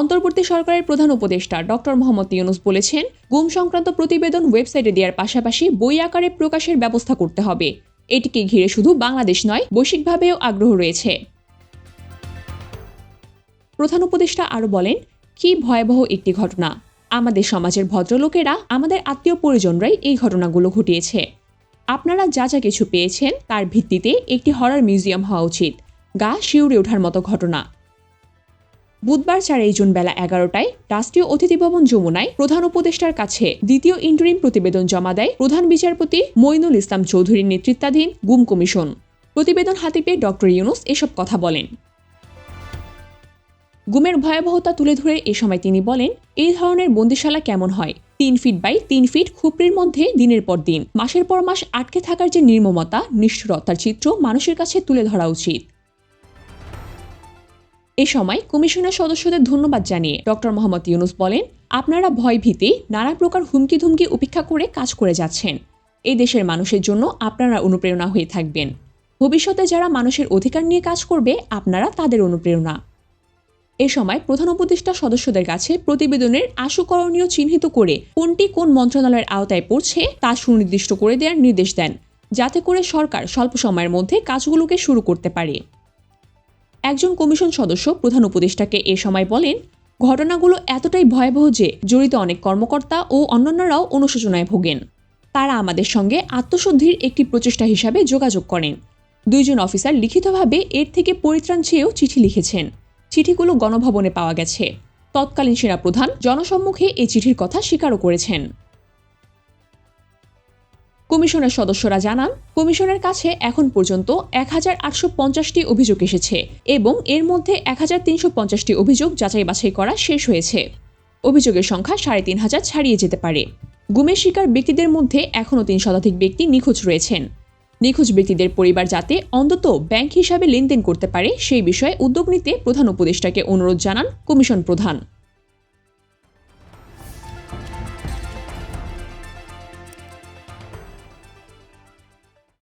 অন্তর্বর্তী সরকারের প্রধান উপদেষ্টা ডক্টর মোহাম্মদ ইউনুস বলেছেন, গুম সংক্রান্ত প্রতিবেদন ওয়েবসাইটে দেওয়ার পাশাপাশি বই আকারে প্রকাশের ব্যবস্থা করতে হবে। এটিকে ঘিরে শুধু বাংলাদেশ নয়, বৈশ্বিকভাবেও আগ্রহ রয়েছে। প্রধান উপদেষ্টা আরও বলেন, কি ভয়াবহ একটি ঘটনা। আমাদের সমাজের ভদ্রলোকেরা, আমাদের আত্মীয় পরিজনরাই এই ঘটনাগুলো ঘটিয়েছে। আপনারা যা যা কিছু পেয়েছেন, তার ভিত্তিতে একটি হরার মিউজিয়াম হওয়া উচিত। গা শিউরে ওঠার মতো ঘটনা। বুধবার চারই জুন বেলা এগারোটায় রাষ্ট্রীয় অতিথি ভবন যমুনায় প্রধান উপদেষ্টার কাছে দ্বিতীয় ইন্টারিম প্রতিবেদন জমা দেয় প্রধান বিচারপতি মইনুল ইসলাম চৌধুরীর নেতৃত্বাধীন গুম কমিশন। প্রতিবেদন হাতে পেয়ে ডক্টর ইউনুস এসব কথা বলেন। গুমের ভয়াবহতা তুলে ধরে এ সময় তিনি বলেন, এই ধরনের বন্দিশালা কেমন হয়? তিন ফিট বাই তিন ফিট খুপড়ির মধ্যে দিনের পর দিন। মাসের পর মাস আটকে থাকার যে নির্মমতা, নিষ্ঠুরতার চিত্র মানুষের কাছে তুলে ধরা উচিত। এ সময় কমিশনের সদস্যদের ধন্যবাদ জানিয়ে ডক্টর মোহাম্মদ ইউনুস বলেন, আপনারা ভয় ভীতি, নানা প্রকার হুমকি ধুমকি উপেক্ষা করে কাজ করে যাচ্ছেন। এই দেশের মানুষের জন্য আপনারা অনুপ্রেরণা হয়ে থাকবেন। ভবিষ্যতে যারা মানুষের অধিকার নিয়ে কাজ করবে, আপনারা তাদের অনুপ্রেরণা। এ সময় প্রধান উপদেষ্টা সদস্যদের কাছে প্রতিবেদনের আশুকরণীয় চিহ্নিত করে কোনটি কোন মন্ত্রণালয়ের আওতায় পড়ছে তা সুনির্দিষ্ট করে দেওয়ার নির্দেশ দেন, যাতে করে সরকার স্বল্প সময়ের মধ্যে কাজগুলোকে শুরু করতে পারে। একজন কমিশন সদস্য প্রধান উপদেষ্টাকে এ সময় বলেন, ঘটনাগুলো এতটাই ভয়াবহ যে জড়িত অনেক কর্মকর্তা ও অন্যান্যরাও অনুশোচনায় ভোগেন। তারা আমাদের সঙ্গে আত্মশুদ্ধির একটি প্রচেষ্টা হিসাবে যোগাযোগ করেন। দুইজন অফিসার লিখিতভাবে এর থেকে পরিত্রাণ চেয়েও চিঠি লিখেছেন। চিঠিগুলো গণভবনে পাওয়া গেছে। তৎকালীন সেনাপ্রধান জনসম্মুখে এই চিঠির কথা স্বীকারও করেছেন। কমিশনের সদস্যরা জানান, কমিশনের কাছে এখন পর্যন্ত এক হাজার আটশো পঞ্চাশটি অভিযোগ এসেছে এবং এর মধ্যে এক হাজার তিনশো পঞ্চাশটি অভিযোগ যাচাই বাছাই করা শেষ হয়েছে। অভিযোগের সংখ্যা সাড়ে তিন হাজার ছাড়িয়ে যেতে পারে। গুমের শিকার ব্যক্তিদের মধ্যে এখনও তিন শতাধিক ব্যক্তি নিখোঁজ রয়েছেন। নিখোঁজ ব্যক্তিদের পরিবার যাতে অন্তত ব্যাংক হিসাবে লেনদেন করতে পারে সেই বিষয়ে উদ্যোগ নিতে প্রধান উপদেষ্টাকে অনুরোধ জানান কমিশন প্রধান।